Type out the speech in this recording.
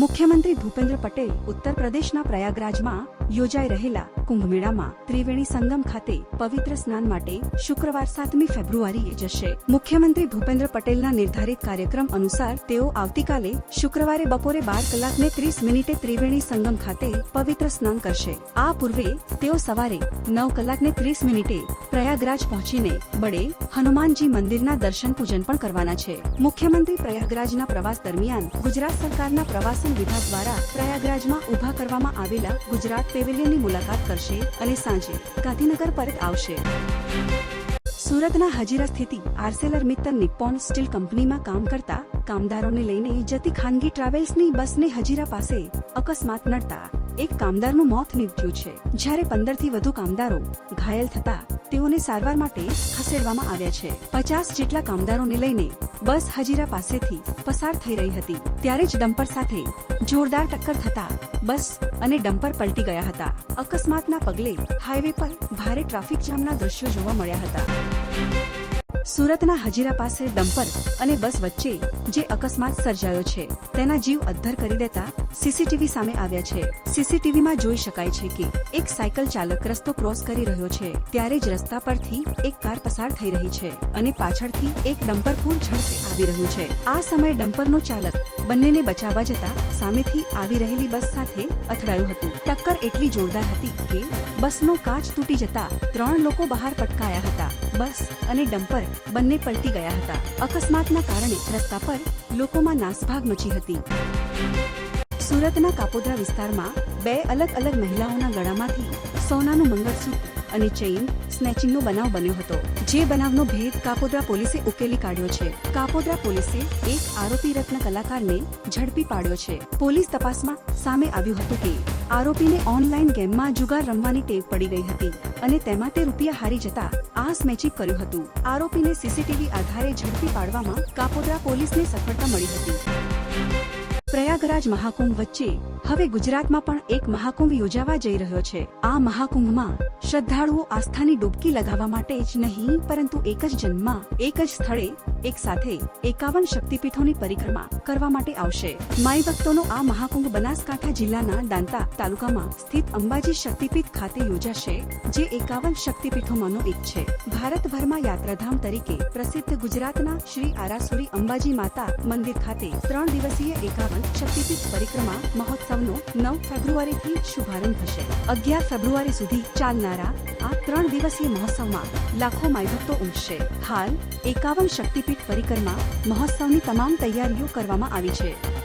મુખ્યમંત્રી ભૂપેન્દ્ર પટેલ ઉત્તર પ્રદેશના પ્રયાગરાજમાં યોજાઈ રહેલા કુંભમેળામાં ત્રિવેણી સંગમ ખાતે પવિત્ર સ્નાન માટે શુક્રવાર સાતમી ફેબ્રુઆરીએ જશે. મુખ્યમંત્રી ભૂપેન્દ્ર પટેલના નિર્ધારિત કાર્યક્રમ અનુસાર તેઓ આવતીકાલે શુક્રવારે બપોરે બાર કલાકને ત્રીસ મિનિટે ત્રિવેણી સંગમ ખાતે પવિત્ર સ્નાન કરશે. આ પૂર્વે તેઓ સવારે નવ કલાકને ત્રીસ મિનિટે પ્રયાગરાજ પહોંચીને બડે હનુમાનજી મંદિરના દર્શન પૂજન પણ કરવાના છે. મુખ્યમંત્રી પ્રયાગરાજના પ્રવાસ દરમિયાન ગુજરાત સરકારના પ્રવાસન વિભાગ દ્વારા પ્રયાગરાજમાં ઊભા કરવામાં આવેલા ગુજરાત પેવેલિયનની મુલાકાત કરશે અને સાંજે ગાંધીનગર પરત આવશે. સુરતના હજીરા સ્થિતિ આર્સેલર મિત્તલ નિપ્પોન સ્ટીલ કંપનીમાં કામ કરતા કામદારોને લઈને જતી ખાનગી ટ્રાવેલ્સની બસને હજીરા પાસે અકસ્માત નડતા એક કામદારનું મોત નીપજ્યું છે. જ્યારે પંદરથી વધુ કામદારો ઘાયલ થતા તેઓને સારવાર માટે ખસેડવામાં આવ્યા છે. પચાસ જેટલા કામદારોને લઈને બસ હજીરા પાસેથી પસાર થઈ રહી હતી. ત્યારે જ ડમ્પર સાથે જોરદાર ટક્કર થતા બસ અને ડમ્પર પલટી ગયા હતા. અકસ્માતના પગલે હાઈવે પર ભારે ટ્રાફિક જામના દ્રશ્યો જોવા મળ્યા હતા. સુરતના હજીરા પાસે ડમ્પર અને બસ વચ્ચે જે અકસ્માત સર્જાયો છે, તેના જીવ અદ્ધર કરી દેતા સીસીટીવી સામે આવ્યા છે. સીસીટીવીમાં જોઈ શકાય છે કે એક સાયકલ ચાલક રસ્તો ક્રોસ કરી રહ્યો છે, ત્યારે જ રસ્તા પરથી એક કાર પસાર થઈ રહી છે અને પાછળથી એક ડમ્પર પૂર ઝડપે આવી રહ્યું છે. આ સમયે ડમ્પરનો ચાલક બંનેને બચાવવા જતા સામેથી આવી રહેલી બસ સાથે અથડાયું હતું. ટક્કર એટલી જોરદાર હતી કે બસનો કાચ તૂટી જતા ત્રણ લોકો બહાર પટકાયા હતા. બસ અને ડમ્પર બંને પલટી ગયા હતા. અકસ્માતના કારણે રસ્તા પર લોકોમાં નાસભાગ મચી હતી. સુરતના કાપોદ્રા વિસ્તારમાં બે અલગ અલગ મહિલાઓના ગળામાંથી સોનાનું મંગળસૂત્ર અને ચેઇન સ્નેચિંગનો બનાવ બન્યો હતો. જે બનાવનો ભેદ કાપોદ્રા પોલીસે ઉકેલી કાઢ્યો છે. કાપોદ્રા પોલીસે એક આરોપી રત્ન કલાકારને ઝડપી પાડ્યો છે. પોલીસ તપાસમાં સામે આવ્યું હતું કે આરોપીને ઓનલાઈન ગેમમાં જુગાર રમવાની ટેવ પડી ગઈ હતી અને તેમાં તે રૂપિયા હારી જતા આ સ્મેચિંગ કર્યું હતું. આરોપીને સીસીટીવી આધારે ઝડપી પાડવામાં કાપોદ્રા પોલીસને સફળતા મળી હતી. પ્રયાગરાજ મહાકુંભ વચ્ચે હવે ગુજરાતમાં પણ એક મહાકુંભ યોજાવા જઈ રહ્યો છે. આ મહાકુંભમાં શ્રદ્ધાળુઓ આસ્થાની ડૂબકી લગાવવા માટે જ નહીં, પરંતુ એક જ જન્મમાં, એક જ સ્થળે એક સાથે એકાવન શક્તિપીઠોની પરિક્રમા કરવા માટે આવશે. માઈ ભક્તોનો આ મહાકુંભ બનાસકાંઠા જિલ્લાના દાંતા તાલુકામાં સ્થિત અંબાજી શક્તિપીઠ ખાતે યોજાશે, જે એકાવન શક્તિપીઠોમાંનો એક છે. ભારતભરમાં યાત્રાધામ તરીકે પ્રસિદ્ધ ગુજરાતના શ્રી આરાસુરી અંબાજી માતા મંદિર ખાતે ત્રણ દિવસીય એકાવન શક્તિપીઠ પરિક્રમા મહોત્સવનો નવ ફેબ્રુઆરીથી શુભારંભ થશે. અગિયાર ફેબ્રુઆરી સુધી ચાલનારા આ ત્રણ દિવસીય મહોત્સવમાં લાખો માઈભક્તો ઉમટશે. હાલ, એકાવન શક્તિપીઠ પરિક્રમા મહોત્સવની તમામ તૈયારીઓ કરવામાં આવી છે.